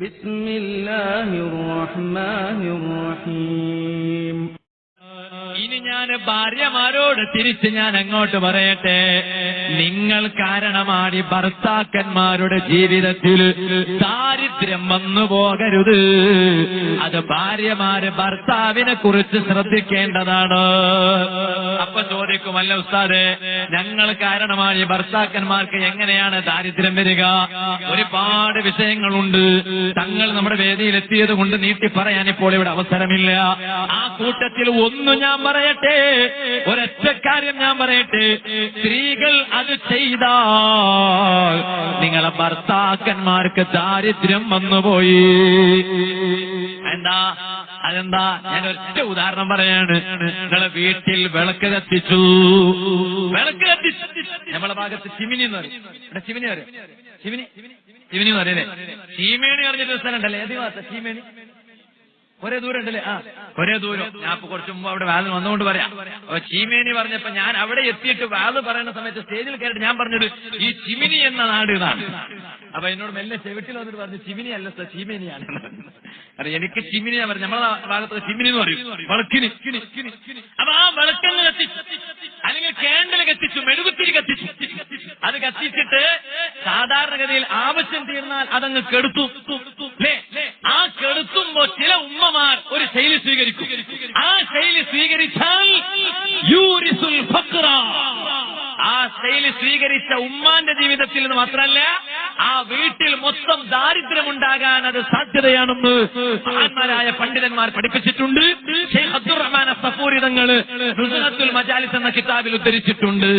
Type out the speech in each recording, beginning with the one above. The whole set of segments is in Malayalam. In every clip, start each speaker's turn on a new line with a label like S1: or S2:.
S1: بسم الله الرحمن الرحيم
S2: ഇനി ഞാൻ ഭാര്യമാരോട് തിരിച്ച് ഞാൻ അങ്ങോട്ട് പറയട്ടെ നിങ്ങൾ കാരണമാണ് ഭർത്താക്കന്മാരുടെ ജീവിതത്തിൽ ദാരിദ്ര്യം വന്നു പോകരുത്. അത് ഭാര്യമാര് ഭർത്താവിനെ കുറിച്ച് ശ്രദ്ധിക്കേണ്ടതാണ്. അപ്പൊ ചോദിക്കുമല്ല ഉസ്താദെ ഞങ്ങൾ കാരണമാണ് ഈ ഭർത്താക്കന്മാർക്ക് എങ്ങനെയാണ് ദാരിദ്ര്യം വരിക? ഒരുപാട് വിഷയങ്ങളുണ്ട്. തങ്ങൾ നമ്മുടെ വേദിയിൽ എത്തിയത് കൊണ്ട് നീട്ടി പറയാൻ ഇപ്പോൾ ഇവിടെ അവസരമില്ല. ആ കൂട്ടത്തിൽ ഒന്നും ഞാൻ പറയട്ടെ ഒരൊറ്റ കാര്യം ഞാൻ പറയട്ടെ. സ്ത്രീകൾ അത് ചെയ്താൽ നിങ്ങളെ ഭർത്താക്കന്മാർക്ക് ദാരിദ്ര്യം വന്നുപോയി. എന്താ? അതെന്താ? ഞാൻ ഒറ്റ ഉദാഹരണം പറയാണ്. നിങ്ങളെ വീട്ടിൽ വിളക്ക് കത്തിച്ചു. വിളക്ക് കത്തിച്ചു. നമ്മളെ ഭാഗത്ത് ചിമിനി എന്ന് പറയും. ഇവിടെ ചിമിനി പറയും ചിമിനി? ചിമിനി എന്ന് പറയല്ലേ ചീമേണി പറഞ്ഞിട്ട് സ്ഥലം ഉണ്ടല്ലേ ഏത് ഭാഗത്ത്? ചീമേണി ഒരേ ദൂരം ഉണ്ടല്ലേ ആ ഒരേ ദൂരം. ഞാൻ ഇപ്പൊ കുറച്ച് മുമ്പ് അവിടെ വാതിൽ വന്നുകൊണ്ട് പറയാം. അപ്പൊ ചീമേനി പറഞ്ഞപ്പോ ഞാൻ അവിടെ എത്തിയിട്ട് വാത് പറയുന്ന സമയത്ത് സ്റ്റേജിൽ കയറിയിട്ട് ഞാൻ പറഞ്ഞത് ഈ ചിമിനി എന്ന നാട് ഇതാണ്. അപ്പൊ എന്നോട് മെല്ലെ ചെവിട്ടിൽ വന്നിട്ട് പറഞ്ഞു ചിമിനി അല്ല സർ ചീമേനിയാണ്. അതെ എനിക്ക് ചിമിനി ഞാൻ പറഞ്ഞു നമ്മളെ ഭാഗത്ത് ചിമിനി എന്ന് പറയും. വിളക്കിന് അപ്പൊ ആ വിളക്കങ്ങ് കത്തിച്ചു അല്ലെങ്കിൽ കേണ്ടൽ കത്തിച്ചു മെഴുകുത്തിരി കത്തിച്ചു. അത് കത്തിച്ചിട്ട് സാധാരണഗതിയിൽ ആവശ്യം തീർന്നാൽ അതങ്ങ് കെടുത്തു ല്ലേ? ആ കെടുത്തുമ്പോ ചില ഉമ്മമാർ ഒരു ശൈലി സ്വീകരിക്കും ആ ശൈലി സ്വീകരിച്ചാൽ യൂരിസുൽ ഫക്ര. ആ ശൈലി സ്വീകരിച്ച ഉമ്മാന്റെ ജീവിതത്തിൽ നിന്ന് മാത്രമല്ല ആ വീട്ടിൽ മൊത്തം ദാരിദ്ര്യമുണ്ടാകാൻ അത് സാധ്യതയാണെന്ന് മഹാന്മാരായ പണ്ഡിതന്മാർ പഠിപ്പിച്ചിട്ടുണ്ട്. ഷെയ്ഖ് അബ്ദുറഹ്മാൻ സഫൂരിതങ്ങൾ നുസ്രത്തുൽ മജാലിസ് എന്ന കിതാബിൽ ഉദ്ധരിച്ചിട്ടുണ്ട്.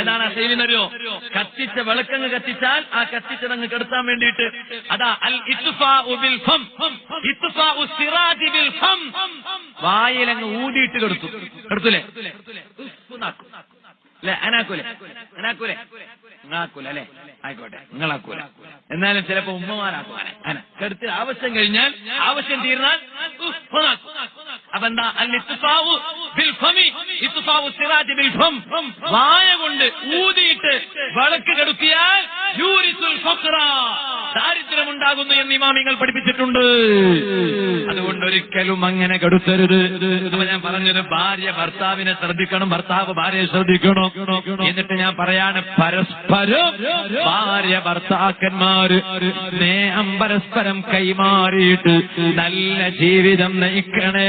S2: ഏതാണ് ശൈലി കത്തിച്ച വിളക്കങ്ങ് കത്തിച്ചാൽ ആ കത്തിച്ചതങ്ങ് കെടുത്താൻ വേണ്ടിയിട്ട്. അതാ അൽ വായിലങ്ങ് ഊതിയിട്ട് കെടുത്തു. കെടുത്തുലേ? അനാക്കൂലെ? അനാക്കൂലെ? നിങ്ങളാക്കൂല അല്ലെ? ആയിക്കോട്ടെ. നിങ്ങളാക്കൂല. എന്നാലും ചിലപ്പോ ഉമ്മമാരാക്കും. കടുത്ത് ആവശ്യം കഴിഞ്ഞാൽ ആവശ്യം തീർന്നാൽ ഉഫ് നാക്കും. അപ്പൊ എന്താ അൽ ഇത്ഫാഉ ബിൽ ഫമി സിറാജ് ബിൽഫം വായ കൊണ്ട് ഊതിയിട്ട് വിളക്ക് കെടുത്തിയാൽ യൂരിസുൽ ഫക്ര ദാരിദ്ര്യമുണ്ടാകുന്നു എന്ന് ഇമാമിങ്ങൾ പഠിപ്പിച്ചിട്ടുണ്ട് അതുകൊണ്ട് ഒരിക്കലും അങ്ങനെ കെടുത്തരുത് ഞാൻ പറഞ്ഞത് ഭാര്യ ഭർത്താവിനെ ശ്രദ്ധിക്കണം ഭർത്താവ് ഭാര്യയെ ശ്രദ്ധിക്കണം എന്നിട്ട് ഞാൻ പറയാണ് പരസ്പരം ഭാര്യ ഭർത്താക്കന്മാര് സ്നേഹം പരസ്പരം കൈമാറിയിട്ട് നല്ല ജീവിതം നയിക്കണേ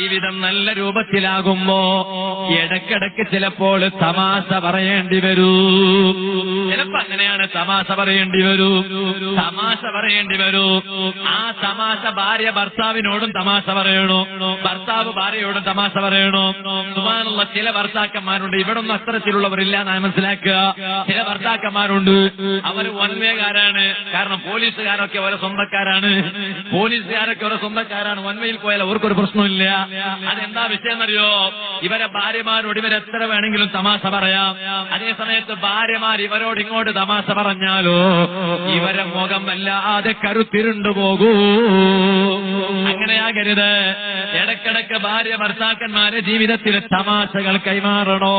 S2: ജീവിതം നല്ല രൂപത്തിലാകുമ്പോ ഇടക്കിടക്ക് ചിലപ്പോൾ തമാശ പറയേണ്ടി വരൂ. ചിലപ്പോ അങ്ങനെയാണ് തമാശ പറയേണ്ടി വരൂ. തമാശ പറയേണ്ടി വരൂ. ആ തമാശ ഭാര്യ ഭർത്താവിനോടും തമാശ പറയണോ? ഭർത്താവ് ഭാര്യയോടും തമാശ പറയണോ? സുമാനുള്ള ചില ഭർത്താക്കന്മാരുണ്ട്. ഇവിടെ ഒന്നും അത്തരത്തിലുള്ളവരില്ല ഞാൻ മനസ്സിലാക്കുക. ചില ഭർത്താക്കന്മാരുണ്ട്. അവർ വൻവേകാരാണ് കാരണം. പോലീസുകാരൊക്കെ അവരെ സ്വന്തക്കാരാണ്. പോലീസുകാരൊക്കെ അവരെ സ്വന്തക്കാരാണ്. വൻവയിൽ പോയാൽ അവർക്കൊരു പ്രശ്നമില്ല അതെന്താ വിഷയം എന്നറിയോ ഇവരെ ഭാര്യമാരോട് ഇവരെത്ര വേണമെങ്കിലും തമാശ പറയാം. അതേ സമയത്ത് ഭാര്യമാർ ഇവരോട് ഇങ്ങോട്ട് തമാശ പറഞ്ഞാലോ ഇവരെ മുഖം വല്ലാതെ കരുത്തിരുണ്ടു പോകൂ. അങ്ങനെയാകരുത്. ഇടക്കിടക്ക് ഭാര്യ ഭർത്താക്കന്മാരെ ജീവിതത്തിൽ തമാശകൾ കൈമാറണോ?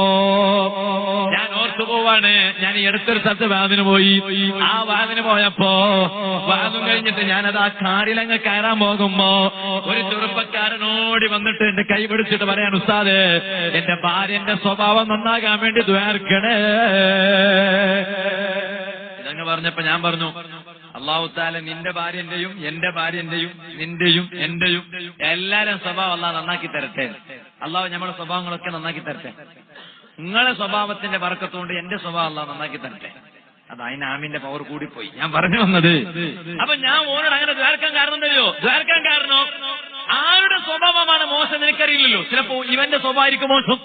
S2: ഞാൻ ഓർത്തു പോവാണ്. ഞാൻ ഈ അടുത്തൊരു സ്ഥലത്ത് വാതിന് പോയി. ആ വാതിന് പോയപ്പോ വാതും കഴിഞ്ഞിട്ട് ഞാനത് ആ കാറിലങ്ങ് കയറാൻ പോകുമ്പോ ഒരു ചെറുപ്പക്കാരനോടി വന്നിട്ട് എന്റെ കൈ പിടിച്ചിട്ട് പറയാൻ ഉസ്താദ് എന്റെ ഭാര്യന്റെ സ്വഭാവം നന്നാകാൻ വേണ്ടി ദ്വാർക്കണേ ഇതങ്ങ് പറഞ്ഞപ്പോ ഞാൻ പറഞ്ഞു അള്ളാഹു താല നിന്റെ ഭാര്യന്റെയും എന്റെ ഭാര്യന്റെയും നിന്റെയും എന്റെയും എല്ലാരും സ്വഭാവം അള്ളാഹ് നന്നാക്കി തരട്ടെ. അള്ളാഹു നമ്മുടെ സ്വഭാവങ്ങളൊക്കെ നന്നാക്കി തരട്ടെ. നിങ്ങളെ സ്വഭാവത്തിന്റെ വർക്കത്തുകൊണ്ട് എന്റെ സ്വഭാവം അള്ളാഹ് നന്നാക്കി തരട്ടെ. അത് അതിന് ആമിന്റെ പവർ കൂടിപ്പോയി. ഞാൻ പറഞ്ഞു വന്നത്. അപ്പൊ ഞാൻ ഓനോട് അങ്ങനെ ദ്വാരക്കാൻ കാരണം തരുമോ ദ്വാരക്കാൻ കാരണം ആരുടെ സ്വഭാവമാണ് മോശം നിനക്കറിയില്ലല്ലോ ചിലപ്പോ ഇവന്റെ സ്വഭാവമായിരിക്കും മോശം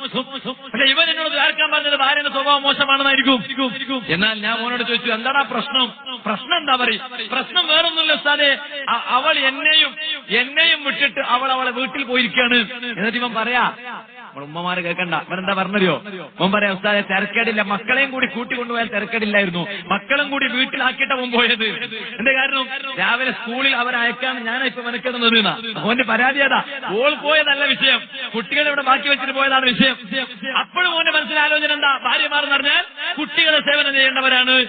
S2: പക്ഷെ ഇവൻ എന്നോട് ആർക്കാൻ പറഞ്ഞത്? ഭാര്യന്റെ സ്വഭാവം മോശമാണെന്നായിരിക്കും. എന്നാൽ ഞാൻ മോനോട് ചോദിച്ചു എന്താടാ പ്രശ്നം? പ്രശ്നം എന്താ പറയും? പ്രശ്നം വേറൊന്നുമില്ല സാറേ അവൾ എന്നെയും എന്നെയും വിട്ടിട്ട് അവൾ അവളെ വീട്ടിൽ പോയിരിക്കുകയാണ്. എന്നിട്ട് ഇവൻ പറയാ ഉമ്മമാര് കേൾക്കണ്ട. ഇവരെന്താ പറഞ്ഞറിയോ? മുമ്പ് പറയാം തിരക്കേടില്ല. മക്കളെയും കൂടി കൂട്ടിക്കൊണ്ടുപോയാൽ തിരക്കേടില്ലായിരുന്നു. മക്കളും കൂടി വീട്ടിലാക്കിയിട്ട് മുമ്പ് പോയത്. എന്റെ കാരണം? രാവിലെ സ്കൂളിൽ അവരയക്കാൻ ഞാൻ ഇപ്പൊ മെനക്കെടുന്നത് അവന്റെ പരാതി അതാ. ഓൾ പോയതല്ല വിഷയം. കുട്ടികളെ ഇവിടെ ബാക്കി വെച്ചിട്ട് പോയതാണ് വിഷയം. അപ്പോഴും ഓന്റെ മനസ്സിലാലോചന എന്താ? ഭാര്യമാർ എന്ന് പറഞ്ഞാൽ കുട്ടികളെ സേവനം ചെയ്യേണ്ടവരാണ്.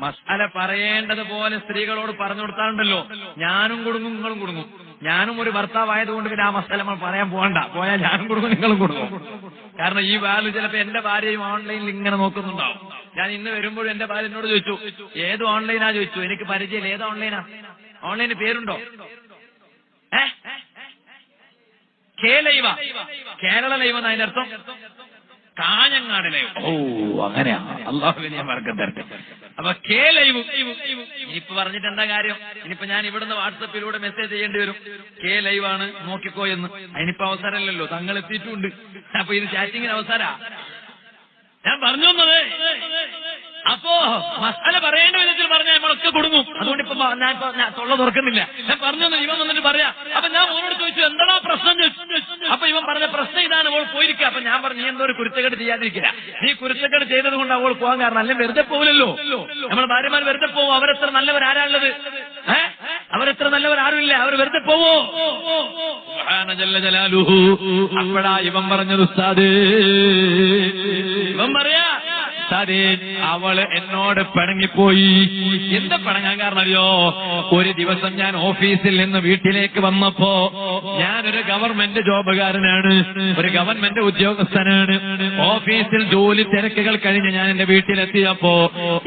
S2: മസാല പറയേണ്ടതുപോലെ സ്ത്രീകളോട് പറഞ്ഞു കൊടുത്താലുണ്ടല്ലോ. ഞാനും കുടുങ്ങും നിങ്ങളും കുടുങ്ങും. ഞാനും ഒരു ഭർത്താവായതുകൊണ്ട് പിന്നെ ആ നമ്മൾ പറയാൻ പോകണ്ട. പോയാൽ ഞാനും കൊടുക്കും നിങ്ങളും കൊടുക്കും. കാരണം ഈ വാൽ ചിലപ്പോ എന്റെ ഭാര്യയും ഓൺലൈനിൽ ഇങ്ങനെ നോക്കുന്നുണ്ടാവും. ഞാൻ ഇന്ന് വരുമ്പോഴും എന്റെ ഭാര്യ എന്നോട് ചോദിച്ചു ഏത് ഓൺലൈനാ? ചോദിച്ചു. എനിക്ക് പരിചയം ഏത് ഓൺലൈനാ? ഓൺലൈന് പേരുണ്ടോ? ഏ? കേരള ലൈവ്. അതിന്റെ അർത്ഥം? കാഞ്ഞങ്ങാട് ലൈവ് ഓ അങ്ങനെയാ. അള്ളാഹുവിനെ വർഗം തരട്ടെ അപ്പൊ കെ ഇനിയിപ്പോ പറഞ്ഞിട്ട് എന്താ കാര്യം? ഇനിയിപ്പോ ഞാൻ ഇവിടുന്ന് വാട്സപ്പിലൂടെ മെസ്സേജ് ചെയ്യേണ്ടി വരും. കെ ലൈവ് ആണ് നോക്കിക്കോ എന്ന്. അതിനിപ്പോ അവസരമല്ലല്ലോ തങ്ങൾ എത്തിയിട്ടുണ്ട്. അപ്പൊ ഇത് ചാറ്റിങ്ങിന് അവസര ഞാൻ പറഞ്ഞു വന്നത് അപ്പോ മസാല പറയേണ്ട വിധത്തിൽ പറഞ്ഞാൽ നമ്മളൊക്കെ കൊടുങ്ങും. അതുകൊണ്ട് ഇപ്പൊ ഞാൻ തൊള്ള തുറക്കുന്നില്ല. ഞാൻ പറഞ്ഞു ഇവൻ വന്നിട്ട് പറയാ അപ്പൊ ഞാൻ മോനോട് ചോദിച്ചു എന്താണോ പ്രശ്നം? അപ്പൊ ഇവൻ പറഞ്ഞ പ്രശ്നം ഇതാണ് അവൾ പോയിരിക്കുക അപ്പൊ ഞാൻ പറഞ്ഞു നീ എന്തോ ഒരു കുരുത്തക്കേട് ചെയ്യാതിരിക്കില്ല നീ കുരുത്തക്കേട് ചെയ്തത് കൊണ്ട് അവൾ പോകാൻ കാരണം. അല്ലെങ്കിൽ വെറുതെ പോകില്ലല്ലോ നമ്മുടെ ഭാര്യമാർ വെറുതെ പോവും. അവരെത്ര നല്ലവരാരാളുള്ളത് ഏ? അവരെത്ര നല്ലവരാരുമില്ല അവർ വെറുതെ പോവോ. അപ്പോഴാ ഇവൻ പറഞ്ഞത് ഉസ്താദ്. ഇവൻ പറയാ ഉസ്താദേ അവൾ എന്നോട് പിണങ്ങിപ്പോയി. എന്താ പിണങ്ങാൻ കാരണം അറിയോ ഒരു ദിവസം ഞാൻ ഓഫീസിൽ നിന്ന് വീട്ടിലേക്ക് വന്നപ്പോ ഞാനൊരു ഗവൺമെന്റ് ജോബുകാരനാണ് ഒരു ഗവൺമെന്റ് ഉദ്യോഗസ്ഥനാണ്. ഓഫീസിൽ ജോലി തിരക്കുകൾ കഴിഞ്ഞ് ഞാൻ എന്റെ വീട്ടിലെത്തിയപ്പോ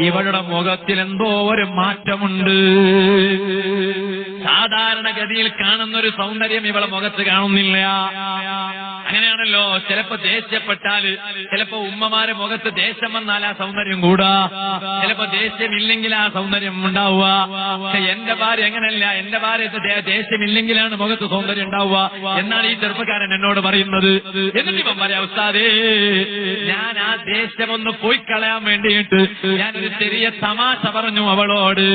S2: ഇവളുടെ മുഖത്തിൽ എന്തോ ഒരു മാറ്റമുണ്ട്. സാധാരണഗതിയിൽ കാണുന്ന ഒരു സൗന്ദര്യം ഇവളെ മുഖത്ത് കാണുന്നില്ല. അങ്ങനെയാണല്ലോ. ചിലപ്പോ ദേഷ്യപ്പെട്ടാൽ ചിലപ്പോ ഉമ്മമാരെ മുഖത്ത് ദേഷ്യം വന്നാൽ ആ സൗന്ദര്യം കൂടാ. ചിലപ്പോ ദേഷ്യമില്ലെങ്കിൽ ആ സൗന്ദര്യം ഉണ്ടാവുക. പക്ഷെ എന്റെ ഭാര്യ എങ്ങനെയല്ല എന്റെ ഭാര്യത്ത് ദേഷ്യമില്ലെങ്കിലാണ് മുഖത്ത് സൗന്ദര്യം ഉണ്ടാവുക. എന്നാണ് ഈ ചെറുപ്പക്കാരൻ എന്നോട് പറയുന്നത്. എന്നിട്ട് ഇവൻ പറയാം ഉസ്താദേ ഞാൻ ആ ദേഷ്യം ഒന്ന് പോയി കളയാൻ വേണ്ടിയിട്ട് ഞാനൊരു ചെറിയ തമാശ പറഞ്ഞു അവളോട്.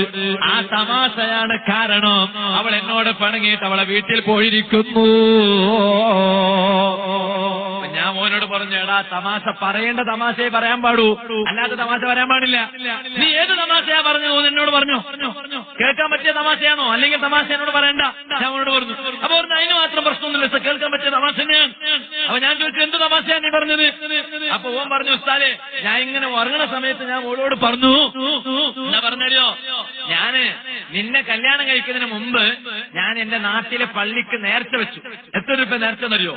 S2: ആ തമാശയാണ് കാരണം അവൾ എന്നോട് പണങ്ങിയിട്ട് അവളെ വീട്ടിൽ പോയിരിക്കുന്നു. അപ്പൊ മോനോട് പറഞ്ഞു എടാ തമാശ പറയേണ്ട തമാശയെ പറയാൻ പാടൂ. അല്ലാത്ത തമാശ പറയാൻ പാടില്ല. നീ ഏത് തമാശയാ പറഞ്ഞു എന്നോട് പറഞ്ഞു. കേൾക്കാൻ പറ്റിയ തമാശയാണോ? അല്ലെങ്കിൽ തമാശ എന്നോട് പറയണ്ട? ഞാൻ അവനോട് പറഞ്ഞു. അപ്പൊ അതിന് മാത്രം പ്രശ്നമൊന്നുമില്ല സർ കേൾക്കാൻ പറ്റിയ തമാശ തന്നെയാണ്. അപ്പൊ ഞാൻ ചോദിച്ചു എന്ത് തമാശയാ നീ പറഞ്ഞത്? അപ്പൊ ഓൻ പറഞ്ഞു ഉസ്താലെ ഞാൻ ഇങ്ങനെ ഉറങ്ങണ സമയത്ത് ഞാൻ ഓളോട് പറഞ്ഞു എന്നാ പറഞ്ഞോ ഞാൻ നിന്നെ കല്യാണം കഴിക്കുന്നതിന് മുമ്പ് ഞാൻ എന്റെ നാട്ടിലെ പള്ളിക്ക് നേരത്തെ വെച്ചു. എത്ര രൂപ നേരത്തെ എന്നറിയോ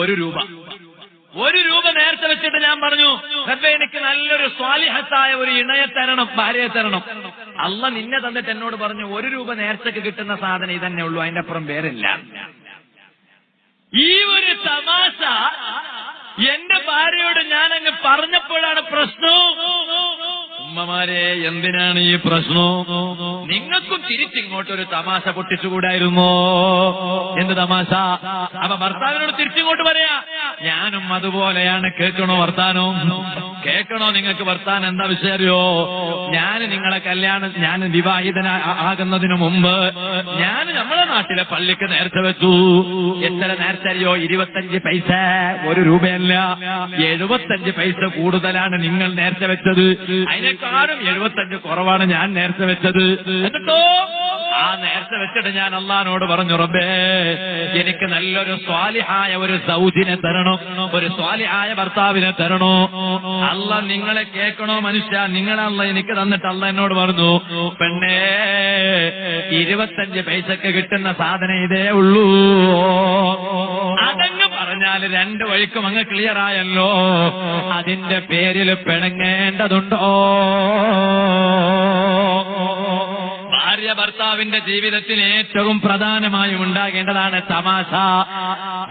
S2: ഒരു രൂപ. ഒരു രൂപ നേരത്തെ വെച്ചിട്ട് ഞാൻ പറഞ്ഞു റബ്ബെ എനിക്ക് നല്ലൊരു സ്വാലിഹത്തായ ഒരു ഇണയെ തരണം ഭാര്യയെ തരണം. അല്ല നിന്നെ തന്നിട്ട് എന്നോട് പറഞ്ഞു ഒരു രൂപ നേർച്ചക്ക് കിട്ടുന്ന സാധനം ഇതന്നെ ഉള്ളൂ അതിന്റെ അപ്പുറം പേരില്ല ഈ ഒരു തമാശ എന്റെ ഭാര്യയോട് ഞാൻ അങ്ങ് പറഞ്ഞപ്പോഴാണ് പ്രശ്നം. ഉമ്മമാരെ എന്തിനാണ് ഈ പ്രശ്നം? നിങ്ങൾക്കും തിരിച്ചിങ്ങോട്ടൊരു തമാശ പൊട്ടിച്ചുകൂടായിരുന്നോ? എന്ത് തമാശ? അപ്പൊ ഭർത്താവിനോട് തിരിച്ചിങ്ങോട്ട് പറയാ. ഞാനും അതുപോലെയാണ് കേൾക്കണോ വർത്താനോ? കേൾക്കണോ നിങ്ങൾക്ക് വർത്താനം? എന്താ വിഷയം ഞാൻ നിങ്ങളെ കല്യാണം ഞാൻ വിവാഹിതന ആകുന്നതിന് മുമ്പ് ഞാൻ നമ്മളെ നാട്ടിലെ പള്ളിക്ക് നേരത്തെ വെച്ചു. എത്ര നേരത്തെ അറിയോ ഇരുപത്തഞ്ച് പൈസ ഒരു രൂപയല്ല. എഴുപത്തഞ്ച് പൈസ കൂടുതലാണ് നിങ്ങൾ നേരത്തെ വെച്ചത്. അതിനേക്കാളും എഴുപത്തഞ്ച് കുറവാണ് ഞാൻ നേരത്തെ വെച്ചത്. എന്നിട്ടോ? ആ നേരത്തെ വെച്ചിട്ട് ഞാൻ അള്ളഹാനോട് പറഞ്ഞു റബ്ബേ എനിക്ക് നല്ലൊരു സ്വാലിഹായ ഒരു സൗജിനെ തരണോ? ഒരു സ്വാലിഹായ ഭർത്താവിനെ തരണോ? അല്ല നിങ്ങളെ കേൾക്കണോ മനുഷ്യ? നിങ്ങളല്ല എനിക്ക് തന്നിട്ട് അല്ല എന്നോട് പറഞ്ഞു പെണ്ണേ ഇരുപത്തഞ്ച് പൈസക്ക് കിട്ടുന്ന സാധനം ഇതേ ഉള്ളൂ. അതങ്ങ് പറഞ്ഞാൽ രണ്ട് വഴിക്കും അങ്ങ് ക്ലിയർ ആയല്ലോ. അതിന്റെ പേരിൽ പിണങ്ങേണ്ടതുണ്ടോ? ഭർത്താവിന്റെ ജീവിതത്തിൽ ഏറ്റവും പ്രധാനമായും ഉണ്ടാകേണ്ടതാണ് തമാശ.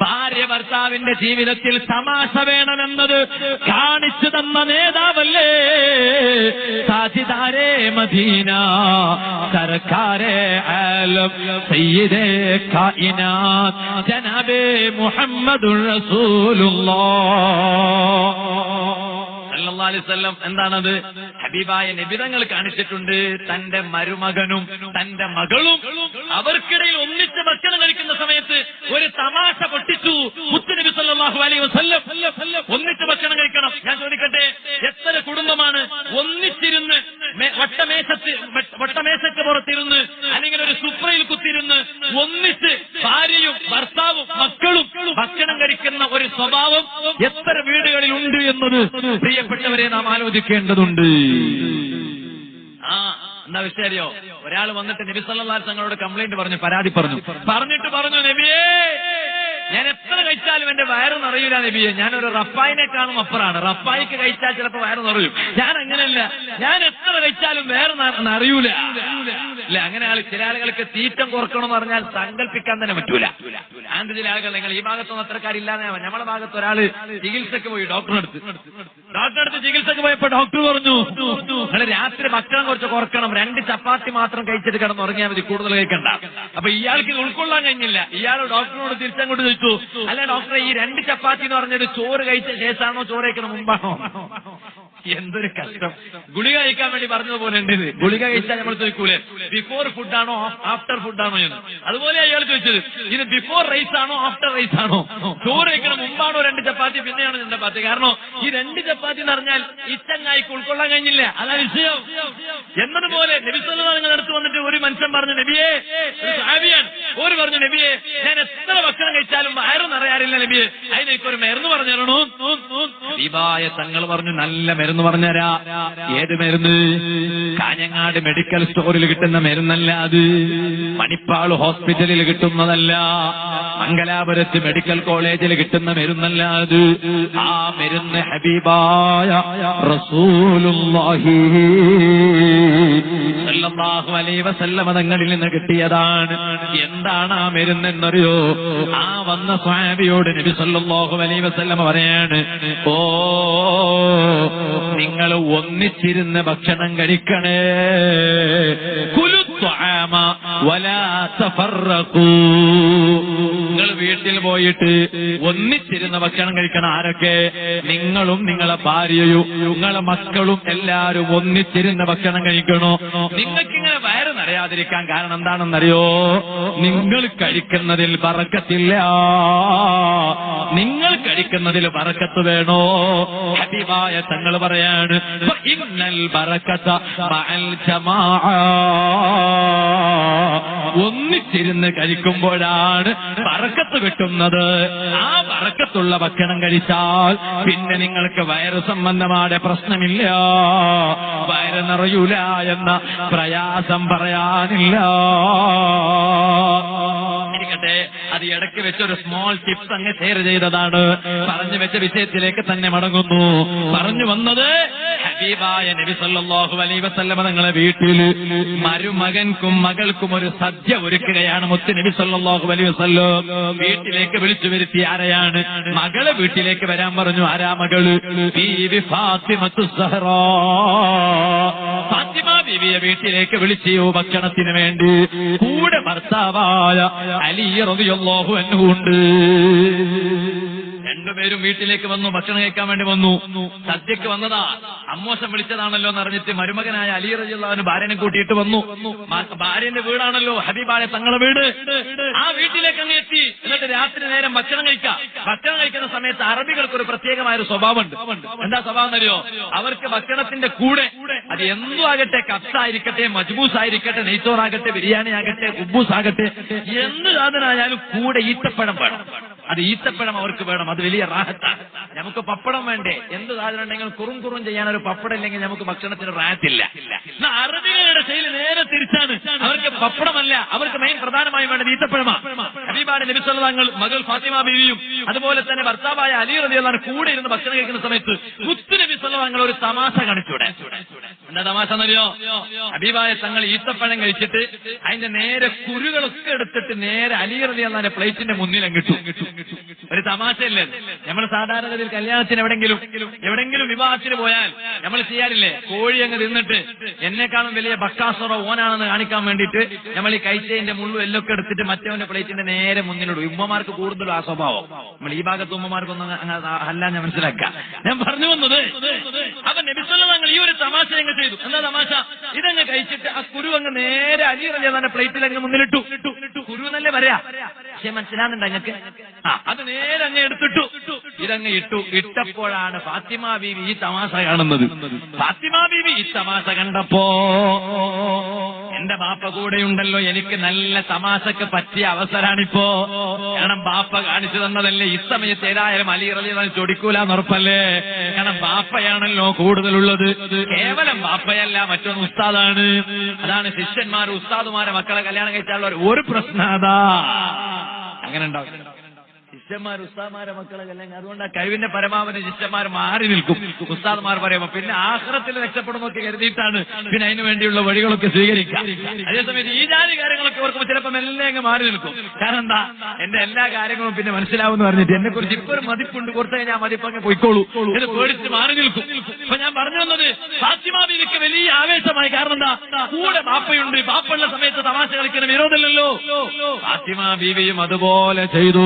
S2: ഭാര്യ ഭർത്താവിന്റെ ജീവിതത്തിൽ തമാശ വേണമെന്നത് കാണിച്ചു തന്ന നേതാവല്ലേ? സാജിദാരേ മദീന സർക്കാരെ സയ്യിദേ ജനാബേ മുഹമ്മദുർ റസൂലുള്ളാഹ് വസല്ലം എന്താണത്? ഹബീബായ നബിതങ്ങൾ കാണിച്ചിട്ടുണ്ട്. തന്റെ മരുമകനും തന്റെ മകളും അവർക്കിടയിൽ ഒന്നിച്ച് ഭക്ഷണം കഴിക്കുന്ന സമയത്ത് ഒരു തമാശ പൊട്ടിച്ചു. മുത്തുനബി സല്ലാഹു അലൈ വസല്ലം ഒന്നിച്ച് ഭക്ഷണം കഴിക്കണം. ഞാൻ ചോദിക്കട്ടെ എത്ര കുടുംബമാണ് ഒന്നിച്ചിരുന്ന് വട്ടമേശത്ത് വട്ടമേശയ്ക്ക് പുറത്തിരുന്ന് അല്ലെങ്കിൽ ഒരു സുപ്രയിൽ കുത്തിരുന്ന് ഒന്നിച്ച് ഭാര്യയും ഭർത്താവും മക്കളും ഭക്ഷണം കഴിക്കുന്ന ഒരു സ്വഭാവം എത്ര വീടുകളിൽ പ്രിയപ്പെട്ടവരെ നാം ആലോചിക്കേണ്ടതുണ്ട്. ആ എന്താ വിഷയം ഒരാൾ വന്നിട്ട് നബി അലൈഹി തങ്ങളോട് കംപ്ലൈന്റ് പറഞ്ഞു പരാതി പറഞ്ഞു. പറഞ്ഞിട്ട് പറഞ്ഞു നബിയേ ഞാൻ എത്ര കഴിച്ചാലും എന്റെ വയറ് നിറയൂല നബിയെ. ഞാനൊരു റഫായിനെ കാണും അപ്പുറാണ്. റഫായിക്ക് കഴിച്ചാൽ ചിലപ്പോ വയറ് നിറയും. ഞാൻ അങ്ങനെയല്ല ഞാൻ എത്ര കഴിച്ചാലും വയറ് നിറയൂല. അങ്ങനെ ആൾ ചില ആളുകൾക്ക് തീറ്റം കുറക്കണം എന്ന് പറഞ്ഞാൽ സങ്കല്പിക്കാൻ തന്നെ പറ്റൂല. ആണ്ട് നിങ്ങൾ ഈ ഭാഗത്തൊന്നും അത്രക്കാരില്ലാതെ നമ്മളെ ഭാഗത്ത് ഒരാൾ ചികിത്സക്ക് പോയി ഡോക്ടറെ ഡോക്ടറെടുത്ത് ഡോക്ടറെ അടുത്ത് ചികിത്സക്ക് പോയപ്പോ ഡോക്ടർ പറഞ്ഞു നിങ്ങൾ രാത്രി ഭക്ഷണം കുറച്ച് കുറക്കണം. രണ്ട് ചപ്പാത്തി മാത്രം കഴിച്ചിട്ട് കിടന്ന് ഉറങ്ങിയാൽ മതി കൂടുതൽ കഴിക്കണ്ട. അപ്പൊ ഇയാൾക്ക് ഇത് ഉൾക്കൊള്ളാൻ കഴിഞ്ഞില്ല. ഇയാൾ ഡോക്ടറിനോട് തിരിച്ചങ്ങോട്ട് ചോദിച്ചു അല്ല ഡോക്ടറെ ഈ രണ്ട് ചപ്പാത്തി എന്ന് പറഞ്ഞൊരു ചോറ് കഴിച്ച ശേഷമാണോ ചോറ് കഴിക്കണം മുമ്പാണോ? എന്തൊരു കഷ്ടം. ഗുളിക കഴിക്കാൻ വേണ്ടി പറഞ്ഞതുപോലെ ഉണ്ട് ഇത്. ഗുളിക കഴിച്ചാൽ നമ്മൾ ചോദിക്കൂലേ? ബിഫോർ ഫുഡാണോ ആഫ്റ്റർ ഫുഡാണോ എന്ന്. അതുപോലെ അയാൾ ചോദിച്ചത് ഇത് ബിഫോർ റൈസ് ആണോ ആഫ്റ്റർ റൈസ് ആണോ? ചോറ് കഴിക്കണം മുമ്പാണോ രണ്ട് ചപ്പാത്തി പിന്നെയാണോ രണ്ട് ചപ്പാത്തി. കാരണം ഈ രണ്ട് ചപ്പാത്തി എന്ന് പറഞ്ഞാൽ ഇച്ചങ്ങായിക്ക് ചങ്ങായിക്ക് ഉൾക്കൊള്ളാൻ കഴിഞ്ഞില്ല. അതാ വിഷയം. എന്നതുപോലെ നബിസ്വല്ലാങ്ങൾ അടുത്ത് വന്നിട്ട് ഒരു മനുഷ്യൻ പറഞ്ഞു നബിയേ ഒരു പറഞ്ഞു നബിയെ ഞാൻ എത്ര ഭക്ഷണം കഴിച്ചാലും വയറ് നിറയാറില്ല നബിയെ. അതിനൊരു മരുന്ന് പറഞ്ഞു തരണോ? ദീപായ തങ്ങൾ പറഞ്ഞു നല്ല മരുന്ന് പറഞ്ഞരാ ഏത് മരുന്ന്? കാഞ്ഞങ്ങാട് മെഡിക്കൽ സ്റ്റോറിൽ കിട്ടുന്ന മരുന്നല്ല അത്. മണിപ്പാൾ ഹോസ്പിറ്റലിൽ കിട്ടുന്നതല്ല. മംഗലാപുരത്ത് മെഡിക്കൽ കോളേജിൽ കിട്ടുന്ന മരുന്നല്ല അത് ആ മരുന്ന് ഹബീബായ റസൂലുള്ളാഹി സല്ലല്ലാഹു അലൈഹി വസല്ലമ തങ്ങളിൽ നിന്ന് കിട്ടിയതാണ്. എന്താണ് ആ മരുന്നെന്നറിയോ? ആ വന്ന സ്വാമിയോട് നബി സല്ലല്ലാഹു അലൈഹി വസല്ലമ പറയാണ് ഓ നിങ്ങൾ ഒന്നിച്ചിരുന്ന് ഭക്ഷണം കഴിക്കണേ. കുലു ത്വആമ വലാ തഫറഖൂ നിങ്ങൾ വീട്ടിൽ പോയിട്ട് ഒന്നിച്ചിരുന്ന് ഭക്ഷണം കഴിക്കണം ആരൊക്കെ? നിങ്ങളും നിങ്ങളെ ഭാര്യയും നിങ്ങളെ മക്കളും എല്ലാരും ഒന്നിച്ചിരുന്ന് ഭക്ഷണം കഴിക്കണോ? നിങ്ങൾക്കിങ്ങനെ വയറ് നിറയാതിരിക്കാൻ കാരണം എന്താണെന്നറിയോ? നിങ്ങൾ കഴിക്കുന്നതിൽ പറക്കത്തില്ല നിങ്ങൾ കഴിക്കുന്നതിൽ പറക്കത്ത് വേണോ? ഹബീബായ തങ്ങൾ പറയാണ് ഇന്നൽ പറക്കത്ത ജമാഅ. ഒന്നിച്ചിരുന്ന് കഴിക്കുമ്പോഴാണ് പറക്കത്ത് കിട്ടുന്നത്. ആ പറക്കത്തുള്ള ഭക്ഷണം കഴിച്ചാൽ പിന്നെ നിങ്ങൾക്ക് വയറ് സംബന്ധമായ പ്രശ്നമില്ല. വയറ് നിറയൂല എന്ന പ്രയാസം പറയാനില്ല. അത് ഇടയ്ക്ക് വെച്ചൊരു സ്മോൾ ടിപ്സ് അങ്ങ് ഷെയർ ചെയ്തതാണ്. പറഞ്ഞു വെച്ച വിഷയത്തിലേക്ക് തന്നെ മടങ്ങുന്നു. പറഞ്ഞു വന്നത് ഹബീബായ നബി സല്ലല്ലാഹു അലൈഹി വസല്ലമ തങ്ങളെ വീട്ടിൽ മരുമകൻക്കും മകൾക്കും ഒരു സദ്യ ഒരുക്കുകയാണ് മുത്ത് നബി സല്ലല്ലാഹു അലൈഹി വസല്ലം. വീട്ടിലേക്ക് വിളിച്ചു വരുത്തി ആരെയാണ്? മകളെ വീട്ടിലേക്ക് വരാൻ പറഞ്ഞു. ആരാ മകൾ? ബീവി ഫാത്തിമത്തു സഹറാ. ഫാത്തിമ ബീവിയെ വീട്ടിലേക്ക് വിളിച്ചു. ഭക്ഷണത്തിന് വേണ്ടി കൂടെ ഭർത്താവായ അലി റളിയല്ലാഹു അൻഹു രണ്ടുപേരും വീട്ടിലേക്ക് വന്നു ഭക്ഷണം കഴിക്കാൻ വേണ്ടി വന്നു. സദ്യക്ക് വന്നതാ. അമ്മോശം വിളിച്ചതാണല്ലോ എന്ന് അറിഞ്ഞിട്ട് മരുമകനായ അലി റജിയുള്ളവന് ഭാര്യനെ കൂട്ടിയിട്ട് വന്നു. ഭാര്യന്റെ വീടാണല്ലോ ഹബീബായ തങ്ങളെ വീട്. ആ വീട്ടിലേക്ക് അങ്ങ് എത്തി. എന്നിട്ട് രാത്രി നേരം ഭക്ഷണം കഴിക്കാം. ഭക്ഷണം കഴിക്കുന്ന സമയത്ത് അറബികൾക്ക് ഒരു പ്രത്യേകമായ ഒരു സ്വഭാവമുണ്ട്. എന്താ സ്വഭാവം അറിയോ അവർക്ക് ഭക്ഷണത്തിന്റെ കൂടെ അത് എന്തോ ആകട്ടെ കപ്സായിരിക്കട്ടെ മജ്ബൂസ് ആയിരിക്കട്ടെ നെയ്ച്ചോറാകട്ടെ ബിരിയാണി ആകട്ടെ ഉബൂസ് ആകട്ടെ എന്ത് സാധനമായാലും കൂടെ ഈത്തപ്പഴം വേണം. അത് ഈത്തപ്പഴം അവർക്ക് വേണം. അത് വലിയ റാഹത്താണ് നമുക്ക് പപ്പടം വേണ്ടേ? എന്ത് സാധനം ഉണ്ടെങ്കിലും കുറും കുറും ചെയ്യാൻ ഒരു പപ്പടം ഇല്ലെങ്കിൽ നമുക്ക് ഭക്ഷണത്തിന് റാഹത്തില്ല. അറബികളുടെ ശൈലി നേരെ തിരിച്ചാണ്. അവർക്ക് പപ്പടമല്ല അവർക്ക് മെയിൻ പ്രധാനമായും വേണ്ടത് ഈത്തപ്പഴമാണ് ഹബീബാന്റെ നബിസ്വല്ലാങ്ങൾ മകൾ ഫാത്തിമ ബീവിയും അതുപോലെ തന്നെ ഭർത്താവായ അലി റബിയാണ് കൂടെ ഇരുന്ന് ഭക്ഷണം കഴിക്കുന്ന സമയത്ത് മുത്തു നബി സ്വല്ലാങ്ങൾ ഒരു തമാശ കാണിച്ചൂടെ എന്താ തമാശ എന്നറിയോ? ഹബീബായ തങ്ങൾ ഈത്തപ്പഴം കഴിച്ചിട്ട് അതിന്റെ നേരെ കുരുകളൊക്കെ എടുത്തിട്ട് നേരെ അലിയറതി എന്നാണ് പ്ലേറ്റിന്റെ മുന്നിൽ അങ്ങിട്ടു ഒരു തമാശയല്ലേ? നമ്മൾ സാധാരണഗതിയിൽ കല്യാണത്തിന് എവിടെങ്കിലും എവിടെങ്കിലും വിവാഹത്തിന് പോയാൽ നമ്മൾ ചെയ്യാറില്ലേ? കോഴി അങ്ങ് തിന്നിട്ട് എന്നെക്കാളും വലിയ ബക്കാസറോ ഓനാണെന്ന് കാണിക്കാൻ വേണ്ടിയിട്ട് നമ്മൾ ഈ കൈച്ചേന്റെ മുള്ളും എല്ലൊക്കെ എടുത്തിട്ട് മറ്റവന്റെ പ്ലേറ്റിന്റെ നേരെ മുന്നിലിടും ഉമ്മമാർക്ക് കൂടുതലും ആ സ്വഭാവം. നമ്മൾ ഈ ഭാഗത്ത് ഉമ്മമാർക്കൊന്നും അല്ല ഞാൻ മനസ്സിലാക്കാം ഞാൻ പറഞ്ഞു വന്നത് അപ്പൊ നബിസ്വല്ല ഈ ഒരു തമാശ ചെയ്തു. എന്താ തമാശ? ഇതങ്ങ് കഴിച്ചിട്ട് ആ കുരു അങ്ങ് നേരെ അലിയറിഞ്ഞ തന്നെ പ്ലേറ്റിൽ അങ്ങ് മുന്നിലിട്ടു. കുരു എന്നല്ലേ പറയാ? പക്ഷെ മനസ്സിലാകുന്നുണ്ട് അങ്ങക്ക്? ആ അത് നേരെ അങ്ങ് എടുത്തിട്ടു. ഇതങ്ങ് ഇട്ടു ഇട്ടപ്പോഴാണ് ഫാത്തിമ ബീവി ഈ തമാശ കാണുന്നത്. ഫാത്തിമ ബീവി ഈ തമാശ കണ്ടപ്പോ എന്റെ ബാപ്പ കൂടെയുണ്ടല്ലോ എനിക്ക് നല്ല തമാശക്ക് പറ്റിയ അവസരാണിപ്പോ. കാരണം ബാപ്പ കാണിച്ചു തന്നതല്ലേ ഈ സമയത്ത് ഏതായാലും അലി റലി ചൊടിക്കൂല ഉറപ്പല്ലേ? കാരണം ബാപ്പയാണല്ലോ കൂടുതലുള്ളത്. കേവലം ബാപ്പയല്ല മറ്റൊന്ന് ഉസ്താദാണ്. അതാണ് ശിഷ്യന്മാർ ഉസ്താദുമാരെ മക്കളെ കല്യാണം കഴിച്ചാലുള്ള ഒരു പ്രശ്നം അതാ. അങ്ങനെ ഉണ്ടാവും ശിഷ്യന്മാർ ഉസ്താദ്മാരെ മക്കളെ അല്ലെങ്കിൽ അതുകൊണ്ട് ആ കഴിവിന്റെ പരമാവധി ശിഷ്യന്മാർ മാറി നിൽക്കും. ഉസ്താദ്മാർ പറയുമ്പോ പിന്നെ ആഹ്റത്തിൽ രക്ഷപ്പെടുന്നൊക്കെ കരുതിയിട്ടാണ് പിന്നെ അതിനു വേണ്ടിയുള്ള വഴികളൊക്കെ സ്വീകരിക്കാം അതേസമയത്ത് ഈ ജാതി കാര്യങ്ങളൊക്കെ ഓർക്കുമ്പോൾ ചിലപ്പോൾ എല്ലാം അങ്ങ് മാറി നിൽക്കും. കാരണം എന്താ? എന്റെ എല്ലാ കാര്യങ്ങളും പിന്നെ മനസ്സിലാവും എന്ന് പറഞ്ഞിട്ട് എന്നെ കുറിച്ച് ഇപ്പൊ ഒരു മതിപ്പുണ്ട്. കുറച്ച് കഴിഞ്ഞാൽ മതിപ്പ് അങ്ങ് പോയിക്കോളൂ. ഇത് പേടിച്ച് മാറി നിൽക്കും. ഇപ്പൊ ഞാൻ പറഞ്ഞു വന്നത് ഫാത്തിമാബിക്ക് വലിയ ആവേശമായി കാരണം എന്താ? കൂടെ ബാപ്പയുണ്ട്. ബാപ്പയുള്ള സമയത്ത് തമാശ കളിക്കുന്ന വിരോധമില്ലല്ലോ ഫാത്തിമ ബീവിയും അതുപോലെ ചെയ്തു.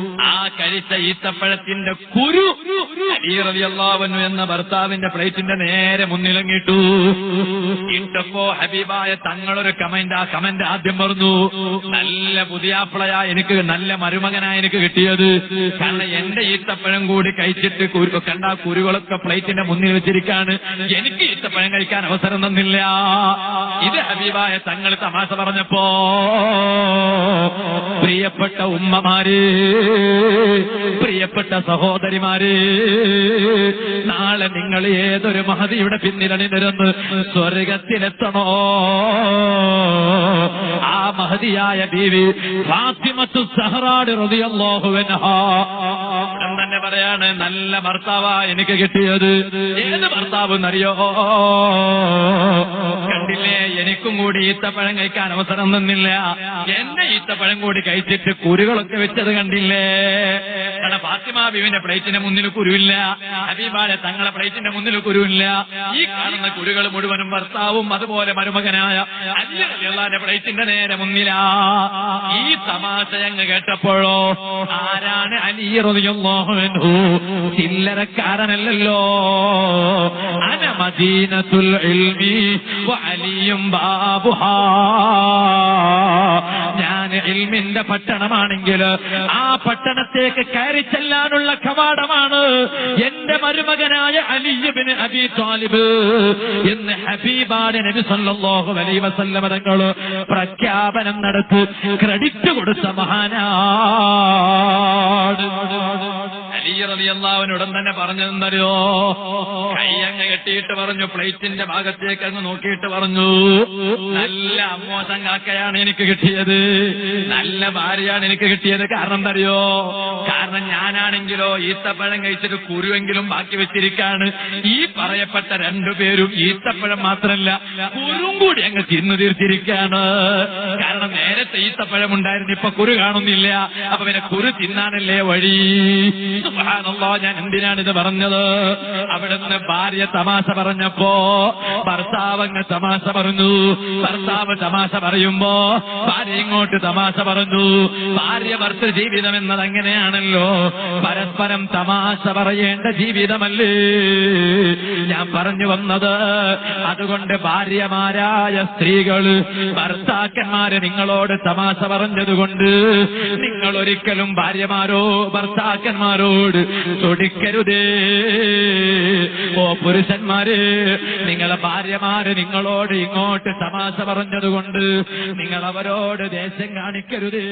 S2: ആ കഴിച്ച ഈത്തപ്പഴത്തിന്റെ കുരു അലീറതിയല്ലാവനു എന്ന ഭർത്താവിന്റെ പ്ലേറ്റിന്റെ നേരെ മുന്നിലങ്ങിട്ടു ഇട്ടപ്പോ ഹബീബായ തങ്ങളൊരു കമന്റ് ആ കമന്റ് ആദ്യം പറഞ്ഞു നല്ല പുതിയാപ്പിളയാ എനിക്ക് നല്ല മരുമകനാ എനിക്ക് കിട്ടിയത്. കാരണം എന്റെ ഈത്തപ്പഴം കൂടി കഴിച്ചിട്ട് കണ്ട കുരുകളൊക്കെ പ്ലേറ്റിന്റെ മുന്നിൽ വെച്ചിരിക്കാണ്. എനിക്ക് ഈത്തപ്പഴം കഴിക്കാൻ അവസരം തന്നില്ല. ഇത് ഹബീബായ തങ്ങൾ തമാശ പറഞ്ഞപ്പോ പ്രിയപ്പെട്ട ഉമ്മമാര് പ്രിയപ്പെട്ട സഹോദരിമാര് നാളെ നിങ്ങൾ ഏതൊരു മഹതിയുടെ പിന്നിലണിനിരന്ന് സ്വർഗത്തിലെത്തണോ? ആ മഹതിയായ ബീവി ഫാത്തിമത്തു സഹറാട് റളിയല്ലാഹുവൻഹാ ഉടൻ തന്നെ പറയാണ് നല്ല ഭർത്താവാ എനിക്ക് കിട്ടിയത്. ഏത് ഭർത്താവ് എന്നറിയോ കണ്ടില്ലേ എനിക്കും കൂടി ഈത്തപ്പഴം കഴിക്കാൻ അവസരം തന്നില്ല. എന്റെ ഈത്തപ്പഴം കൂടി കഴിച്ചിട്ട് കുരുകളൊക്കെ വെച്ചത് കണ്ടില്ലേ? കാരണം ഫാത്തിമ ബീവിന്റെ പ്ലേറ്റിന്റെ മുന്നിൽ കുരുവില്ല. ഹബീബാലെ തങ്ങളെ പ്ലേറ്റിന്റെ മുന്നിൽ കുരുവില്ല. ഈ കാണുന്ന കുരുകൾ മുഴുവനും ഭർത്താവും അതുപോലെ മരുമകനായ അല്ലാന്റെ പ്ലേറ്റിന്റെ നേരെ മുന്നിലാ. ഈ തമാശ അങ്ങ് കേട്ടപ്പോഴോ ആരാണ് അലീറിയുള്ളോഹനു ചില്ലരക്കാരനല്ലോ അന മദീനത്തുൽ വഅലിയും ബാബുഹാ. ഇൽമിന്റെ പട്ടണമാണെങ്കിൽ ആ പട്ടണത്തേക്ക് കയറി ചെല്ലാനുള്ള കവാടമാണ് എന്റെ മരുമകനായ അലിയബിന് അബി താലിബ് എന്ന് ഹബീബാണ് നബി സല്ലല്ലാഹു അലൈഹി വസല്ലമ തങ്ങൾ പ്രഖ്യാപനം നടത്തി ക്രെഡിറ്റ് കൊടുത്ത മഹാനാട്. അലി റളിയല്ലാഹുവിന് ഉടൻ തന്നെ പറഞ്ഞു കൈ അങ്ങ് കെട്ടിയിട്ട് പറഞ്ഞു പ്ലേറ്റിന്റെ ഭാഗത്തേക്ക് അങ്ങ് നോക്കിയിട്ട് പറഞ്ഞു നല്ല അമ്മോശം കാക്കയാണ് എനിക്ക് കിട്ടിയത് നല്ല ഭാര്യയാണ് എനിക്ക് കിട്ടിയത് കാരണം എന്തറിയോ? കാരണം ഞാനാണെങ്കിലോ ഈത്തപ്പഴം കഴിച്ചിട്ട് കുരുവെങ്കിലും ബാക്കി വെച്ചിരിക്കാണ്. ഈ പറയപ്പെട്ട രണ്ടുപേരും ഈത്തപ്പഴം മാത്രമല്ല കുരും കൂടി അങ്ങ് തിന്നു തീർത്തിരിക്കാണ്. കാരണം നേരത്തെ ഈത്തപ്പഴം ഉണ്ടായിരുന്നു ഇപ്പൊ കുരു കാണുന്നില്ല. അപ്പൊ പിന്നെ കുരു തിന്നാനല്ലേ വഴി? സുബ്ഹാനല്ലാ, ഞാൻ എന്തിനാണ് ഇത് പറഞ്ഞത്? അവിടുന്ന് ഭാര്യ തമാശ പറഞ്ഞപ്പോ ഭർത്താവ് തമാശ പറഞ്ഞു. ഭർത്താവ് തമാശ പറയുമ്പോ ഭാര്യ ഇങ്ങോട്ട് തമാശ പറഞ്ഞു. ഭാര്യ ഭർത്തൃ ജീവിതം എന്നത് അങ്ങനെയാണല്ലോ. പരസ്പരം തമാശ പറയേണ്ട ജീവിതമല്ലേ? ഞാൻ പറഞ്ഞു വന്നത് അതുകൊണ്ട് ഭാര്യമാരായ സ്ത്രീകൾ ഭർത്താക്കന്മാരെ നിങ്ങളോട് തമാശ പറഞ്ഞതുകൊണ്ട് നിങ്ങൾ ഒരിക്കലും ഭാര്യമാരോ ഭർത്താക്കന്മാരോട് ചൊടിക്കരുതേ ഓ പുരുഷന്മാര് നിങ്ങളെ ഭാര്യമാര് നിങ്ങളോട് ഇങ്ങോട്ട് തമാശ പറഞ്ഞതുകൊണ്ട് നിങ്ങൾ അവരോട് ദേശം കാണിക്കരുതേ.